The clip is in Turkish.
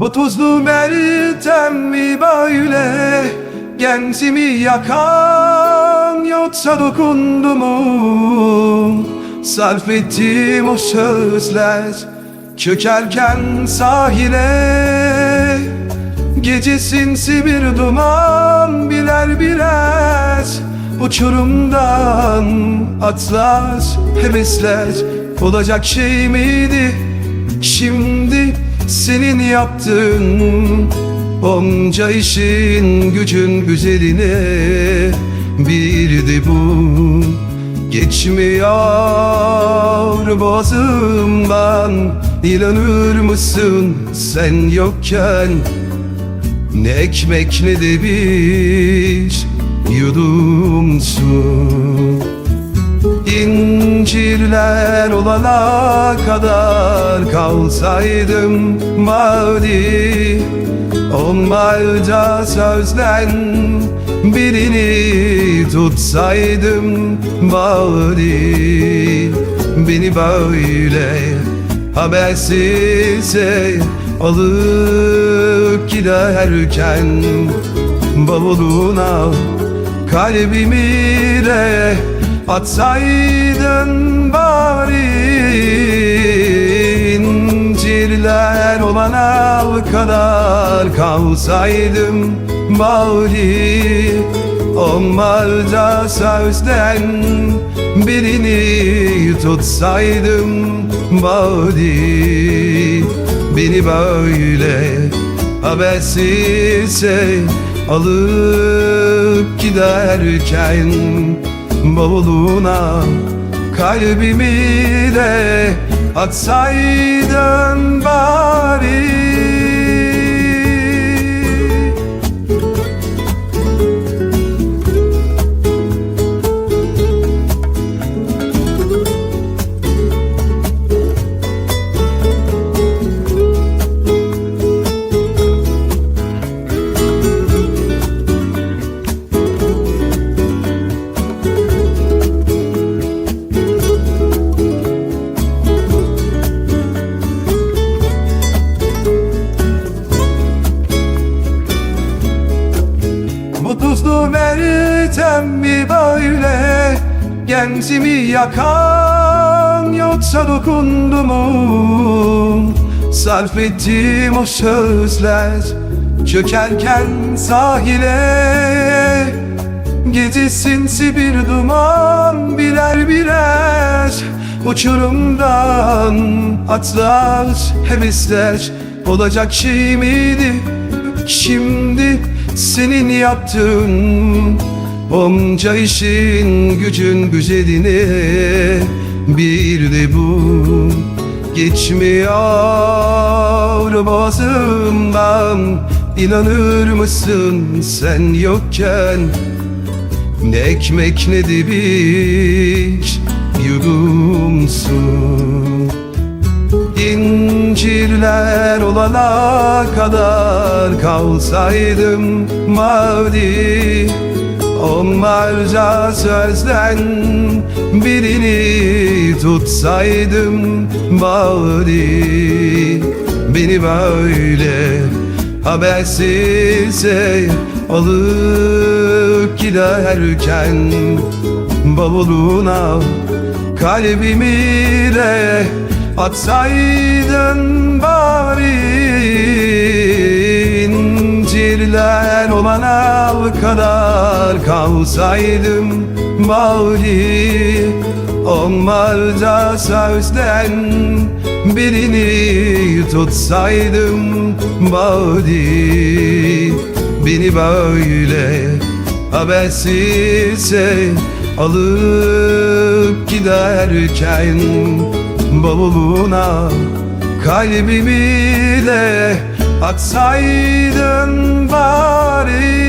Bu tuzlu meltem mi böyle? Genzimi yakan yoksa dokundu mu? Sarf ettiğim o sözler Çökerken sahile. Gece sinsi bir duman birer birer Uçurumdan atlar hevesler. Olacak şey miydi? Şimdi senin yaptığın Onca işin gücün güzeline bir de bu Geçmiyor boğazımdan İnanır mısın sen yokken Ne ekmek ne de bir yudum su İncirler olana kadar kalsaydım bari Onlarca sözden birini tutsaydım bari Beni böyle habersizce alıp giderken Bavuluna kalbimi de atsaydın bari İncirler olana kadar. Kalsaydım bari Onlarca sözden birini tutsaydım bari. Beni böyle habersizce alıp giderken Bavuluna kalbimi de atsaydın bari Genzimi yakan yoksa dokundu mu? Sarf ettiğim o sözler Çökerken sahile Gece bir duman birer birer. Uçurumdan atlar hevesler Olacak şey miydi? Şimdi senin yaptığın Onca işin gücün güzeline Bir de bu. Geçmiyor boğazımdan İnanır mısın sen yokken? Ne ekmek ne de bir yudum su İncirler olana kadar kalsaydım bari Onlarca sözden birini tutsaydım bari Beni böyle habersizce alıp giderken Bavuluna kalbimi de atsaydın bari İncirler olana kadar kalsaydım bari Onlarca sözden birini tutsaydım bari Beni böyle habersizce alıp giderken Bavuluna kalbimi de atsaydın bari